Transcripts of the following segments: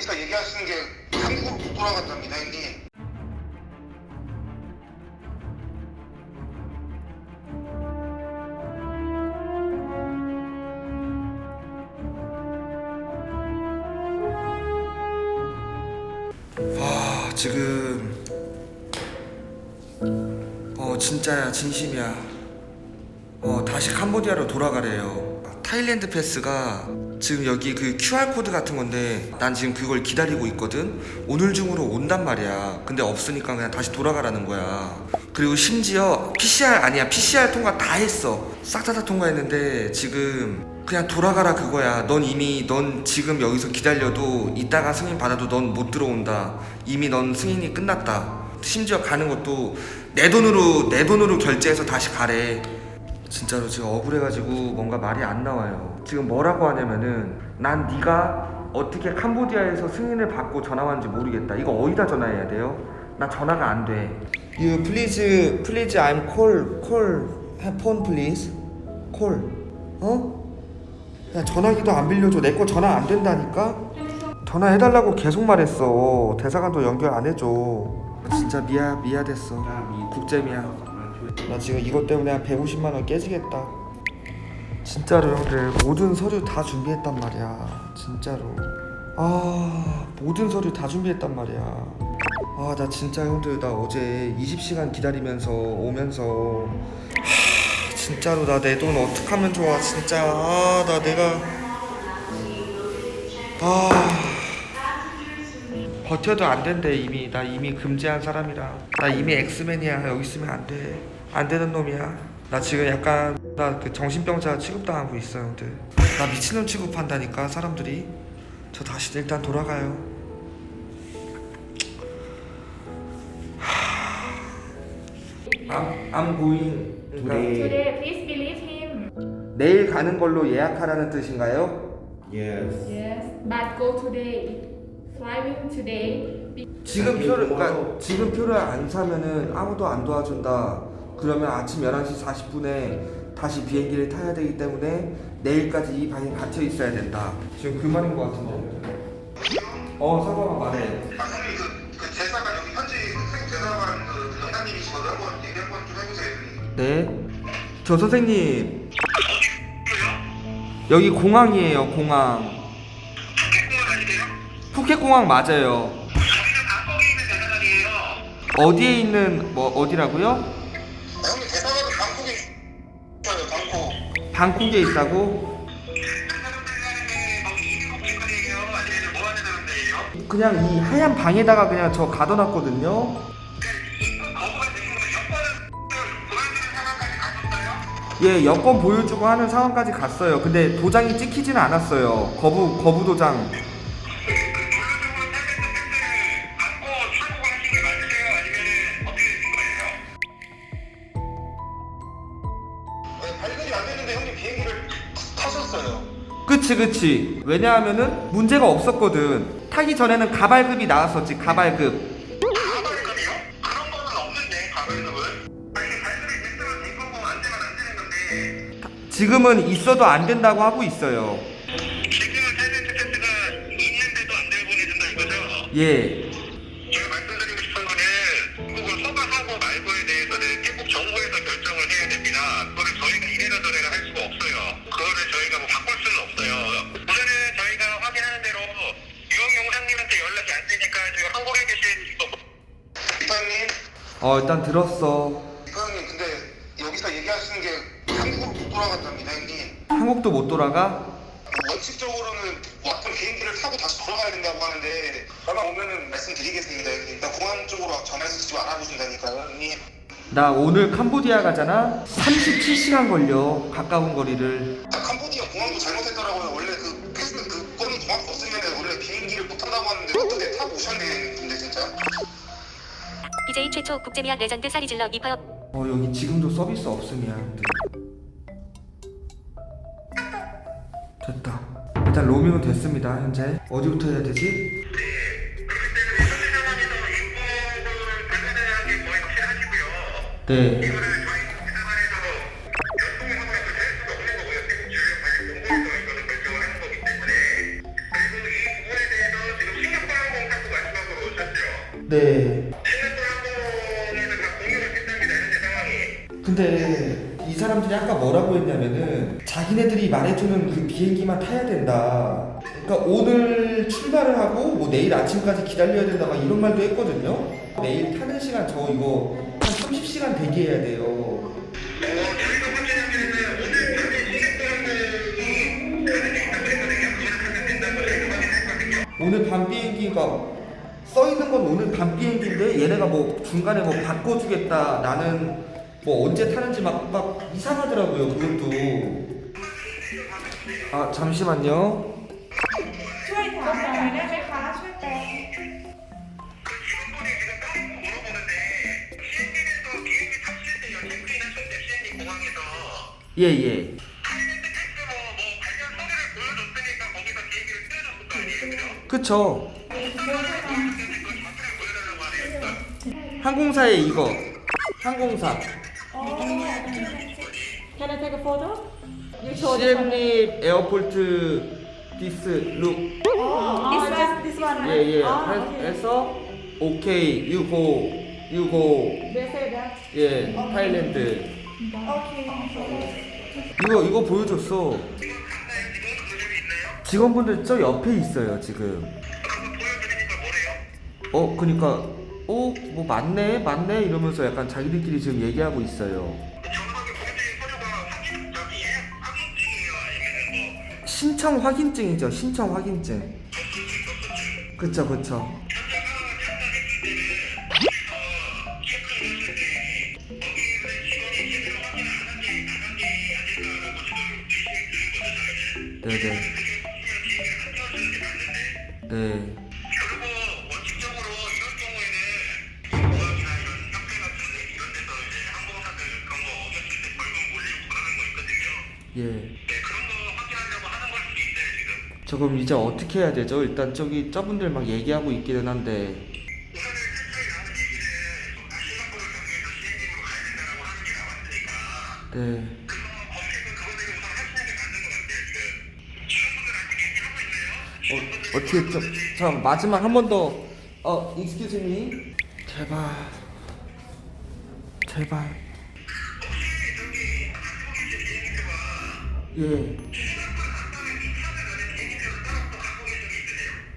여기서 얘기하시는 게 한국으로 못 돌아간답니다, 형님. 아 지금 어 진짜야 진심이야 어 다시 캄보디아로 돌아가래요 타일랜드 패스가 지금 여기 그 QR코드 같은 건데 난 지금 그걸 기다리고 있거든. 오늘 중으로 온단 말이야. 근데 없으니까 그냥 다시 돌아가라는 거야. 그리고 심지어 PCR 아니야. PCR 통과 다 했어. 싹 다 다 통과했는데 지금 그냥 돌아가라 그거야. 넌 이미 넌 지금 여기서 기다려도 이따가 승인 받아도 넌 못 들어온다. 이미 넌 승인이 끝났다. 심지어 가는 것도 내 돈으로 내 돈으로 결제해서 다시 가래 진짜로 지금 억울해가지고 뭔가 말이 안 나와요. 지금 뭐라고 하냐면은 난 네가 어떻게 캄보디아에서 승인을 받고 전화 왔는지 모르겠다. 이거 어디다 전화해야 돼요? 나 전화가 안 돼. You please please I'm call call phone please call 어? 야 전화기도 안 빌려줘. 내 거 전화 안 된다니까? 전화해달라고 계속 말했어. 대사관도 연결 안 해줘. 진짜 미아 미아됐어. 국제미아. 나 지금 이것 때문에 한 150만 원 깨지겠다. 진짜로 형들 모든 서류 다 준비했단 말이야. 진짜로. 아 모든 서류 다 준비했단 말이야. 아 나 진짜 형들 나 어제 20시간 기다리면서 오면서 하, 진짜로 나 내 돈 어떡하면 좋아 진짜 아 나 내가 아 버텨도 안 된대 이미 나 이미 금지한 사람이라 나 이미 엑스맨이야 여기 있으면 안돼 안 되는 놈이야 나 지금 약간 나 그 정신병자 취급당하고 있어 형들 나 미친놈 취급한다니까 사람들이 저 다시 일단 돌아가요 I'm, I'm going 그러니까 Today, please believe him. 내일 가는 걸로 예약하라는 뜻인가요? Yes. Yes, but go today. Flying today. 지금 표를 그러니까 지금 표를 안 사면은 아무도 안 도와준다. 그러면 아침 11시 40분에 다시 비행기를 타야 되기 때문에 내일까지 이 방에 갇혀 있어야 된다. 지금 그 말인 것 같은데. 어, 사과가 말해. 그, 그 제사관, 여기 현지 생 제사관 그 영사님이시거든. 한번 얘기 한번 좀 해보세요, 형님. 네. 저 선생님. 여기 공항이에요, 공항. 백공원 아니세요? 푸켓 공항 맞아요. 저희는 방콕에 있는 제사관이에요. 어디에 있는 뭐 어디라고요? 방콕. 방콕에 있다고? 그냥 이 하얀 방에다가 그냥 저 가둬놨거든요. 예, 여권 보여주고 하는 상황까지 갔어요. 근데 도장이 찍히지는 않았어요. 거부 거부 도장. 그치 그치. 왜냐하면은 문제가 없었거든. 타기 전에는 가발급이 나왔었지. 가발급. 가발급이요? 그런 거는 없는데 가발급은? 아니 발급이 됐으면 된 거고 안 되면 안 되는 건데 지금은 있어도 안 된다고 하고 있어요. 지금은 타이틀 테스트가 있는데도 안 되고 보내준다 이거죠? 예. 어 일단 들었어. 이사님 근데 여기서 얘기하시는 게 한국으로 못 돌아간답니다, 형님. 한국도 못 돌아가? 원칙적으로는 왔던 비행기를 타고 다시 돌아가야 된다고 하는데 전화 오면은 말씀드리겠습니다, 형님. 일단 공항 쪽으로 전화해서 지금 알아보신다니까요, 형님. 나 오늘 캄보디아 가잖아. 37시간 걸려. 가까운 거리를. 아, 캄보디아 공항도 잘못했더라고요. 원래 그 패스 그 건이 정확히 없으면 원래 비행기를 못 탄다고 하는데 어떻게 타고 오셨네, 근데 진짜. BJ 최초 국제미아 레전드 사리질러 이파업 어 여기 지금도 서비스 없음이야. 근데. 됐다. 일단 로밍은 됐습니다. 현재 어디부터 해야 되지? 네. 그 네. 이 사람들이 아까 뭐라고 했냐면은 자기네들이 말해주는 그 비행기만 타야 된다. 그러니까 오늘 출발을 하고 뭐 내일 아침까지 기다려야 된다 막 이런 말도 했거든요. 내일 타는 시간 저 이거 한 30시간 대기해야 돼요. 오늘 밤 비행기가 써 있는 건 오늘 밤 비행기인데 얘네가 뭐 중간에 뭐 바꿔주겠다 나는 뭐 언제 타는지 막, 막 이상하더라고요 그것도 아 잠시만요 ช่วยถามหน่อยได้ไหมคะ ช่วยแปล 그 직원분이 지금 따로 물어보는데 CN님에서 비행기 탔을 때요 체크인 하실 때 CN님 공항에서 예예 타일랜드 택스 뭐, 뭐 관련 서류를 보여줬으니까 거기서 비행기를 떼어줬을 거 아니에요 그죠? 그쵸 근데 그 자체를 보여달라고 하네요 항공사에 이거 항공사 Can I take a photo? You show this one. 시엠립 에어포트 디스 룩 This one, this one. right? 예예 Ah, okay. 해서 오케이 유고 유고 They say that. 예 타일랜드 Okay. 이거 이거 보여줬어 직원분들 저 옆에 있어요 지금? 어 그니까 어 뭐 맞네 맞네 이러면서 약간 자기들끼리 지금 얘기하고 있어요 뭐 신청 확인증이죠 신청 확인증 그쵸 그쵸 네네 네 예. 네, 그런 거 확인하려고 하는 걸 수도 있어요, 지금. 저 그럼 이제 어떻게 해야 되죠? 일단 저기 저분들 막 얘기하고 있기는 한데 우선은 최초에 나온 얘기는 아, 싱가포르 경기에서 시행님으로 가야 된다라고 하는 게 나왔으니까 네 그거 검색은 그거대로 우선 하시는 게 맞는 것 같아요, 지금. 직원분들한테 얘기하고 있네요. 어, 어떻게 좀, 자 마지막 한 번 더. 어, excuse me. 제발. 제발. 예.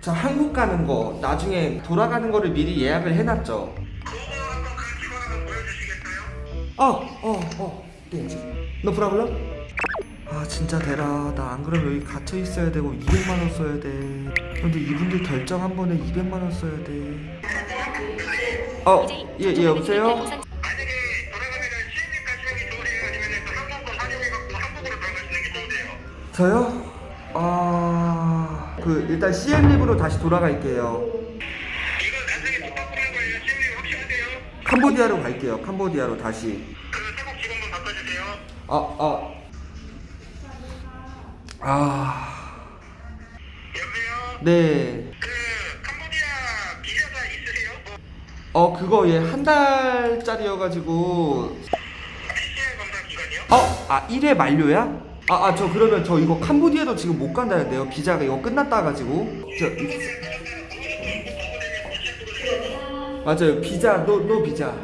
저 한국 가는 거 나중에 돌아가는 거를 미리 예약을 해놨죠. 그거 한번 그 보여주시겠어요? 어, 어, 어. 네. 너 프라블럼? 아 진짜 대라. 나 안 그러면 여기 갇혀 있어야 되고 200만 원 써야 돼. 근데 이분들 결정 한 번에 200만 원 써야 돼. 어, 예, 예, 여보세요? 저요? 아, 그 일단 CM립으로 다시 돌아갈게요. 이거 나중에 부탁 보는 거예요. 시행님 확실하세요? 캄보디아로 갈게요. 캄보디아로 다시. 그 태국 직원분 바꿔주세요. 아, 아. 아, 여보세요? 네. 그 캄보디아 비자가 있으세요? 뭐 어, 그거 예, 한 달짜리여 가지고. PCR 검사 기간이요? 어, 아, 1회 만료야? 아, 아, 저 그러면 저 이거 캄보디아도 지금 못 간다는데요. 비자가 이거 끝났다 가지고. 저, 맞아요. 비자, 노, 노 비자. 맞아요.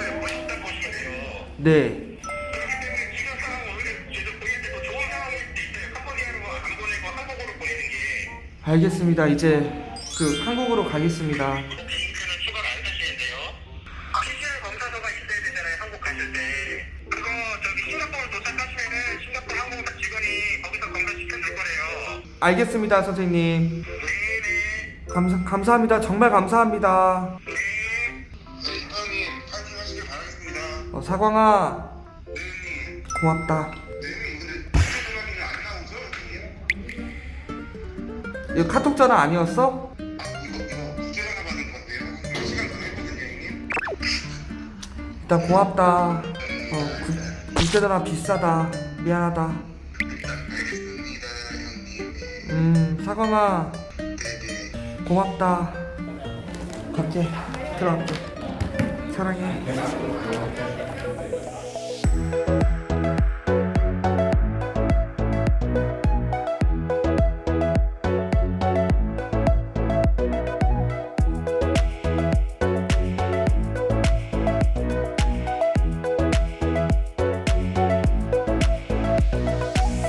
한국으로 보시네요. 네. 알겠습니다. 이제 그 한국으로 가겠습니다. 알겠습니다, 선생님. 네네. 감사, 감사합니다. 정말 감사합니다. 네. 네, 형님 파이팅 하시길 바라겠습니다. 어, 사광아, 네, 형님. 고맙다. 이거 카톡 전화 아니었어? 일단 고맙다. 어, 국- 국제전화 비싸다. 미안하다. 음, 네. 고맙다. 갈게. 들어갈게. 사랑해.